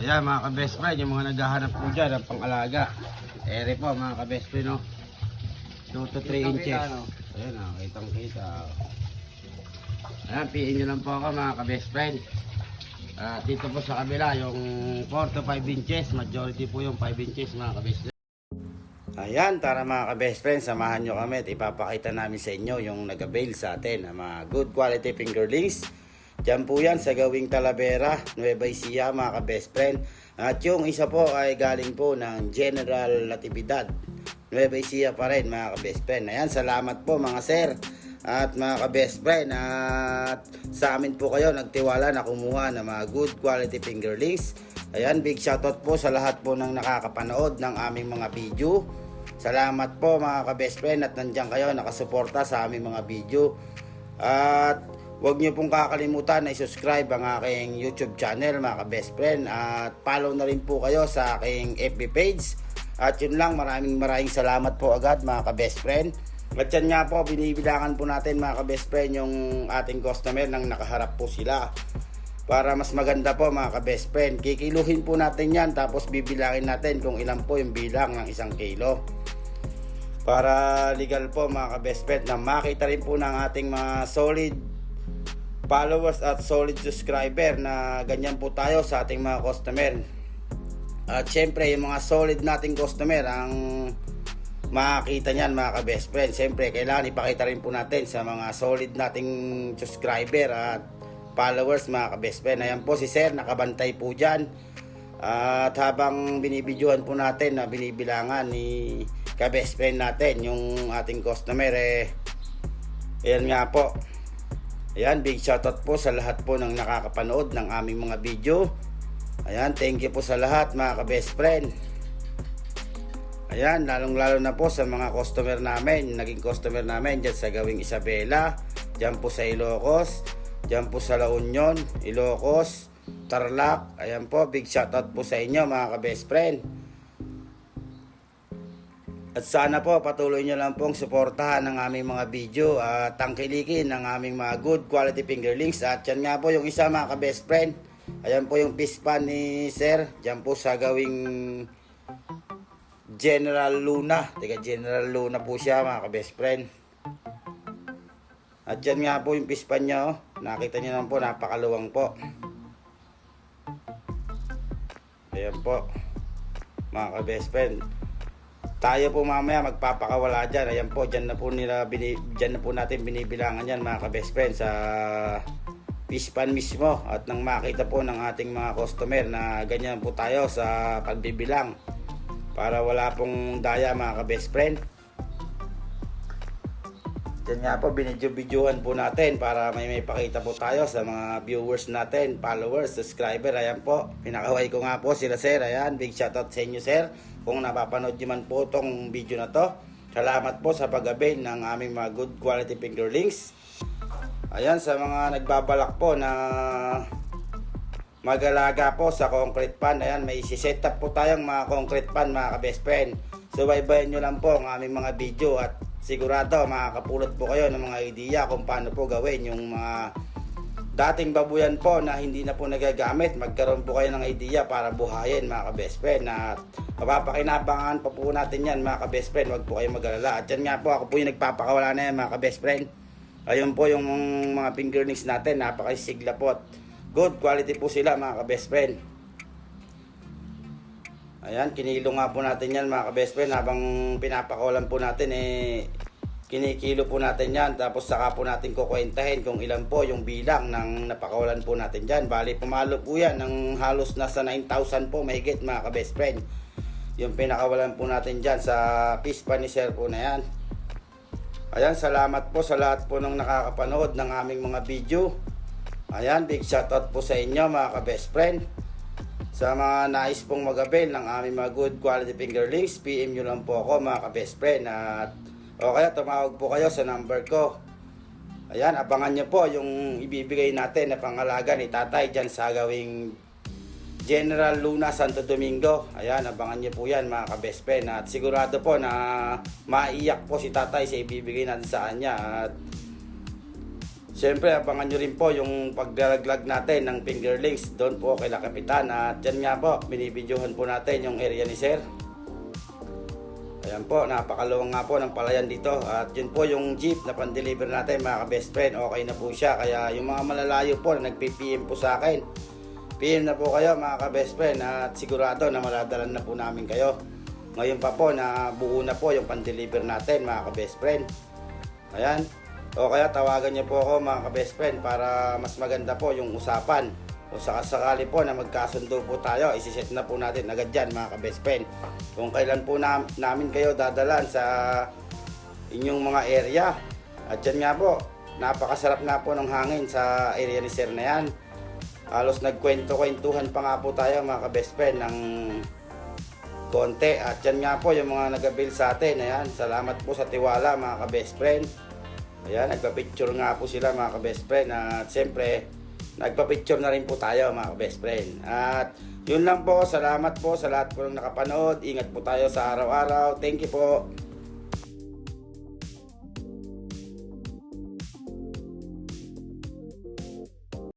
ayan mga ka-best friend, yung mga naghahanap po dyan ng pang-alaga. Ere po mga ka-best friend, no? 2 to 3 inches. Ayan, oh, kitang kita. Ayan, piin nyo lang po ako mga ka-best friend. At dito po sa kabila, yung 4 to 5 inches. Majority po yung 5 inches mga ka-best friend. Ayan, tara mga ka-best friend, samahan nyo kami at ipapakita namin sa inyo yung nag-avail sa atin ng mga good quality fingerlings. Diyan po yan sa gawing Talavera, Nueva Ecija mga ka-best friend. At yung isa po ay galing po ng General Natividad. Nueva Ecija pa rin mga ka-best friend. Ayan, salamat po mga sir at mga ka-best friend. At sa amin po kayo nagtiwala na kumuha ng mga good quality fingerlings. Ayan, big shoutout po sa lahat po ng nakakapanood ng aming mga video. Salamat po mga ka-best friend at nandiyan kayo nakasuporta sa aming mga video. At huwag niyo pong kakalimutan na i-subscribe ang aking YouTube channel mga ka-best friend. At follow na rin po kayo sa aking FB page. At yun lang, maraming maraming salamat po agad mga ka-best friend. At yan nga po, binibilangan po natin mga ka-best friend yung ating customer nang nakaharap po sila. Para mas maganda po mga ka-best friend. Kikiluhin po natin yan tapos bibilangin natin kung ilan po yung bilang ng isang kilo. Para legal po mga ka-best friend na makita rin po ng ating mga solid followers at solid subscriber na ganyan po tayo sa ating mga customer. At syempre yung mga solid nating customer ang makakita niyan mga ka-best friend. Syempre kailangan ipakita rin po natin sa mga solid nating subscriber at followers mga ka-best friend. Ayan po si Sir, nakabantay po dyan. At habang binibidyohan po natin na binibilangan ni ka-best friend natin yung ating customer eh ayan nga po ayan big shoutout po sa lahat po ng nakakapanood ng aming mga video. Ayan thank you po sa lahat mga ka-best friend. Ayan lalong lalo na po sa mga customer namin. Naging customer namin dyan sa gawing Isabela dyan po sa Ilocos dyan po sa La Union Ilocos Tarlac. Ayan po big shoutout po sa inyo mga ka-best friend at sana po patuloy nyo lang pong suportahan ng aming mga video at tangkilikin ng aming mga good quality fingerlings. At yan nga po yung isa mga ka-best friend. Ayan po yung fish ni Sir. Diyan po sa gawing General Luna. Teka, General Luna po siya mga ka-best friend. At yan nga po yung fish niya. Oh. Nakita niyo naman po, napakaluwang po. Ayan po. Mga ka-best friend tayo po mamaya magpapakawala dyan. Ayan po, dyan na po, nila, bini, dyan na po natin binibilangan yan mga ka-best friend sa fish pan mismo. At nang makita po ng ating mga customer na ganyan po tayo sa pagbibilang para wala pong daya mga ka-best friend. Yan nga po, binidyo-videohan po natin para may may pakita po tayo sa mga viewers natin, followers, subscriber. Ayan po, pinakaway ko nga po sila sir. Ayan, big shoutout sa inyo sir. Kung napapanood nyo man po itong video na to. Salamat po sa pag-avail ng aming mga good quality fingerlings. Ayan, sa mga nagbabalak po na magalaga po sa concrete pan. Ayan, may set up po tayong mga concrete pan mga ka-best friend. Subaybayan nyo lang po ang aming mga video at sigurado makakapulot po kayo ng mga idea kung paano po gawin yung mga dating babuyan po na hindi na po nagagamit. Magkaroon po kayo ng idea para buhayin mga ka-best friend at mapapakinabangan pa po natin yan mga ka-best friend. Huwag po kayo mag-alala. At yan nga po ako po yung nagpapakawala na yan mga ka-best friend. Ayun po yung mga fingerlings natin. Napakasigla po at good quality po sila mga ka-best friend. Ayan, kinilo nga po natin yan mga ka-best friend habang pinapakawalan po natin eh kinikilo po natin yan tapos saka po natin kukwentahin kung ilan po yung bilang ng napakawalan po natin dyan. Bali, pumalo po yan ng halos nasa 9,000 po mahigit mga ka-best friend. Yung pinakawalan po natin dyan sa fish pan ni sir po na yan. Ayan, salamat po sa lahat po ng nakakapanood ng aming mga video. Ayan, big shoutout po sa inyo mga ka-best friend. Sa mga nais pong mag-avail ng aming mga good quality fingerlings, PM nyo lang po ako mga ka-best friend. At o kaya tumawag po kayo sa number ko. Ayan, abangan nyo po yung ibibigay natin na pangalaga ni tatay dyan sa gawing General Luna Santo Domingo. Ayan, abangan nyo po yan mga ka-best friend. At sigurado po na maiyak po si tatay sa ibibigay natin sa kanya. At Siyempre, abangan nyo rin po yung paglalaglag natin ng fingerlings doon po kay La Kapitan. At yan nga po, binibidyohan po natin yung area ni Sir. Ayan po, napakaluwang nga po ng palayan dito. At yun po yung jeep na pan-deliver natin mga ka-best friend. Okay na po siya. Kaya yung mga malalayo po na nag-PPM po sa akin. PM na po kayo mga ka-best friend. At sigurado na maladalan na po namin kayo. Ngayon pa po na buo na po yung pan-deliver natin mga ka-best friend. Ayan. O kaya tawagan niyo po ako mga ka-best friend para mas maganda po yung usapan. Kung sakasakali po na magkasundo po tayo, isiset na po natin agad dyan mga ka-best friend. Kung kailan po na, namin kayo dadalan sa inyong mga area. At yan nga po, napakasarap nga po ng hangin sa area ni Sir na yan. Halos nagkwento-kwentuhan pa nga po tayo mga ka-best friend ng konti. At yan nga po yung mga nag-avail sa atin. Ayan, salamat po sa tiwala mga ka-best friend. Ayan, nagpa-picture nga po sila mga ka-best friend. At siyempre, nagpa-picture na rin po tayo mga ka-best friend. At yun lang po, salamat po sa lahat po ng nakapanood. Ingat po tayo sa araw-araw. Thank you po.